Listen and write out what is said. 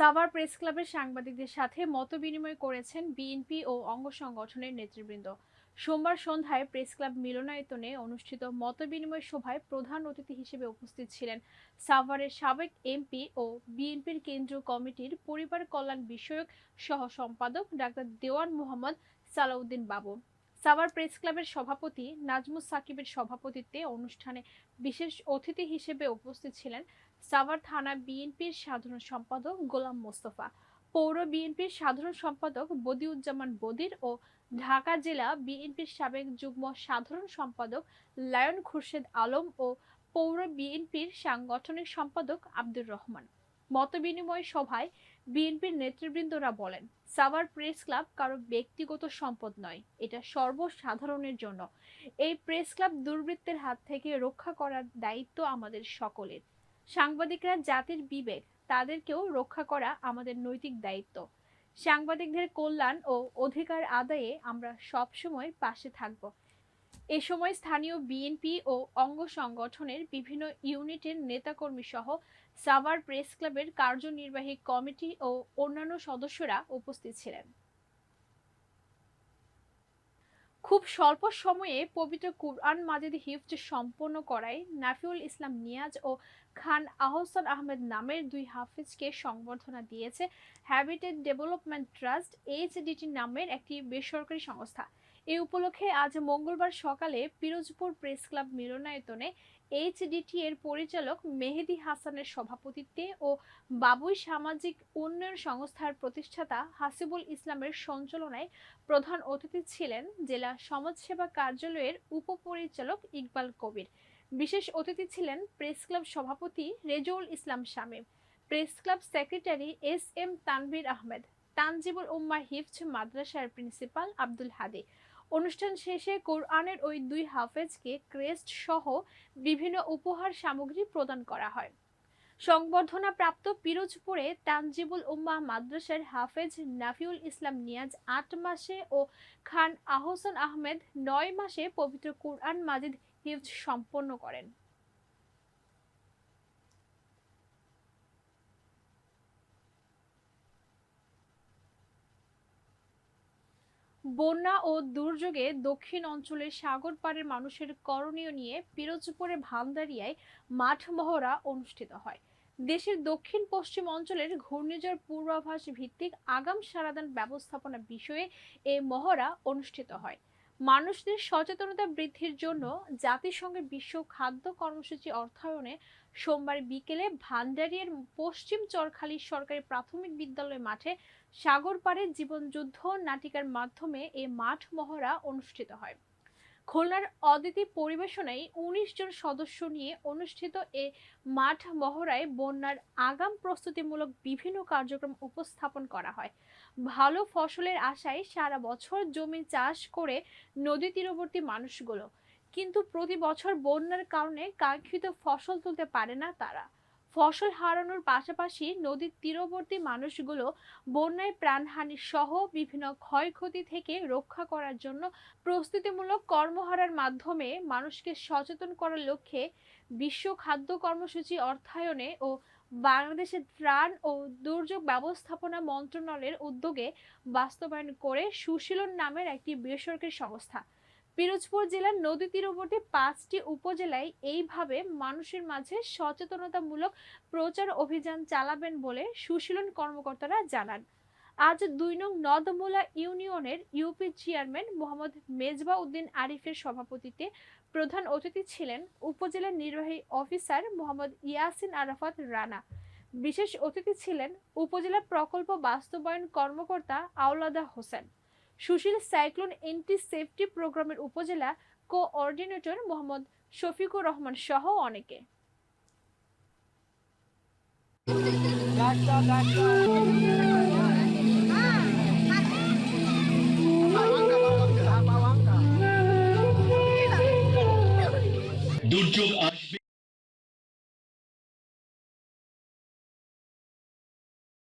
Savar press ক্লাবের সাংবাদিকদের সাথে মতবিনিময় করেছেন বিএনপি ও অঙ্গ সংগঠনের নেতৃবৃন্দ। সোমবার সন্ধ্যায় প্রেস ক্লাব মিলনায়তনে অনুষ্ঠিত মতবিনিময় সভায় প্রধান অতিথি হিসেবে উপস্থিত ছিলেন সাভারের সাবেক এমপি ও বিএনপির কেন্দ্রীয় কমিটির পরিবার কল্যাণ বিষয়ক সহ সম্পাদক ডাক্তার দেওয়ান মোহাম্মদ সালাউদ্দিন বাবু। সাভার প্রেস ক্লাবের সভাপতি নাজমুস সাকিবের সভাপতিত্বে অনুষ্ঠানে বিশেষ অতিথি হিসেবে উপস্থিত ছিলেন সাভার থানা বিএনপির সাধারণ সম্পাদক গোলাম মোস্তফা, পৌর বিএনপির সাধারণ সম্পাদক বদিউজ্জামান বদির ও ঢাকা জেলা বিএনপির সাবেক যুগ্ম সাধারণ সম্পাদক লায়ন খুরশেদ আলম ও পৌর বিএনপির সাংগঠনিক সম্পাদক আব্দুর রহমান। মতবিনিময় সভায় বিএনপির নেতৃবৃন্দরা বলেন, সাভার প্রেস ক্লাব কারও ব্যক্তিগত সম্পদ নয়, এটা সর্বসাধারণের জন্য। এই প্রেস ক্লাব দুর্বৃত্তের হাত থেকে রক্ষা করার দায়িত্ব আমাদের সকলের। সাংবাদিকরা জাতির বিবেক, তাদেরকেও রক্ষা করা আমাদের নৈতিক দায়িত্ব। সাংবাদিকদের কল্যাণ ও অধিকার আদায়ে আমরা সবসময় পাশে থাকব। এ সময় স্থানীয় বিএনপি ও অঙ্গ সংগঠনের বিভিন্ন ইউনিটের নেতাকর্মী সহ সাভার প্রেস ক্লাবের কার্যনির্বাহী কমিটি ও অন্যান্য সদস্যরা উপস্থিত ছিলেন। খুব স্বল্প সময়ে পবিত্র কুরআন মাজিদ হিফজ সম্পন্ন করায় নাফিউল ইসলাম নিয়াজ ও খান আহসান আহমেদ নামের দুই হাফিজকে সংবর্ধনা দিয়েছে হ্যাবিটেট ডেভেলপমেন্ট ট্রাস্ট এইচডিটি নামের একটি বেসরকারি সংস্থা। এই উপলক্ষে আজ মঙ্গলবার সকালে পিরোজপুর প্রেস ক্লাব মিলনায়তনে এইচডিটি এর পরিচালক মেহেদি হাসানের সভাপতিত্বে ও বাবুই সামাজিক উন্নয়ন সংস্থার প্রতিষ্ঠাতা হাসিবুল ইসলামের সঞ্চালনায় প্রধান অতিথি ছিলেন জেলা সমাজসেবা কার্যালয়ের উপপরিচালক ইকবাল কবির। বিশেষ অতিথি ছিলেন প্রেস ক্লাব সভাপতি Rezaul Islam Shamim, press club secretary S M Tanvir Ahmed, Tanzibul Umma Hifz মাদ্রাসার প্রিন্সিপাল আব্দুল হাদি অনুষ্ঠান শেষে কোরআনের ওই দুই হাফেজকে ক্রেস্ট সহ বিভিন্ন উপহার সামগ্রী প্রদান করা হয়। সংবর্ধনা প্রাপ্ত পিরোজপুরে তানজিবুল উম্মা মাদ্রাসার হাফেজ নাফিউল ইসলাম নিয়াজ আট মাসে ও খান আহসান আহমেদ নয় মাসে পবিত্র কোরআন মাজিদ হিফজ সম্পন্ন করেন। বন্যা ও দুর্যোগে দক্ষিণ অঞ্চলের সাগর পাড়ের মানুষের করণীয় নিয়ে পিরোজপুরে ভান্দারিয়ায় মাঠ মহড়া অনুষ্ঠিত হয়। দেশের দক্ষিণ পশ্চিম অঞ্চলের ঘূর্ণিঝড় পূর্বাভাস ভিত্তিক আগাম সারাদান ব্যবস্থাপনা বিষয়ে এ মহড়া অনুষ্ঠিত হয়। মানুষদের সচেতনতা বৃদ্ধির জন্য জাতিসংঘের বিশ্ব খাদ্য কর্মসূচি অর্থায়নে সোমবার বিকেলে ভান্ডারিয়ার পশ্চিম চরখালী সরকারি প্রাথমিক বিদ্যালয় মাঠে সাগর পাড়ে জীবনযুদ্ধ নাটিকার মাধ্যমে এ মাঠ মহড়া অনুষ্ঠিত হয়। খুলনার অদিতি পরিবেশনায় উনিশ জন সদস্য নিয়ে অনুষ্ঠিত এ মাঠ মহড়ায় বন্যার আগাম প্রস্তুতিমূলক বিভিন্ন কার্যক্রম উপস্থাপন করা হয়। ভালো ফসলের আশায় সারা বছর জমি চাষ করে নদী তীরবর্তী মানুষগুলো। কিন্তু প্রতি বছর বন্যার কারণে কাঙ্ক্ষিত ফসল তুলতে পারে না তারা। ফসল হারানোর পাশাপাশি নদীর তীরবর্তী মানুষগুলো বন্যায় প্রাণহানি সহ বিভিন্ন ক্ষয়ক্ষতি থেকে রক্ষা করার জন্য প্রস্তুতিমূলক কর্মহারার মাধ্যমে মানুষকে সচেতন করার লক্ষ্যে বিশ্ব খাদ্য কর্মসূচি অর্থায়নে ও বাংলাদেশের ত্রাণ ও দুর্যোগ ব্যবস্থাপনা মন্ত্রণালয়ের উদ্যোগে বাস্তবায়ন করে সুশীলন নামের একটি বেসরকারি সংস্থা। পিরোজপুর জেলার নদী তীরবর্তী পাঁচটি উপজেলায় এইভাবে মানুষের মাঝে সচেতনতামূলক প্রচার অভিযান চালাবেন বলে সুশীলন কর্মকর্তারা জানান। আজ দুই নং নদমুলা ইউনিয়নের ইউপি চেয়ারম্যান মোহাম্মদ মেজবা উদ্দিন আরিফের সভাপতিত্বে প্রধান অতিথি ছিলেন উপজেলা নির্বাহী অফিসার মোহাম্মদ ইয়াসিন আরাফাত রানা। বিশেষ অতিথি ছিলেন উপজেলা প্রকল্প বাস্তবায়ন কর্মকর্তা আওলাদা হোসেন। সুশীল সাইক্লোন এন্টি সেফটি প্রোগ্রামের উপজেলা কোঅর্ডিনেটর মোহাম্মদ শফিকুর রহমান সহ অনেকে.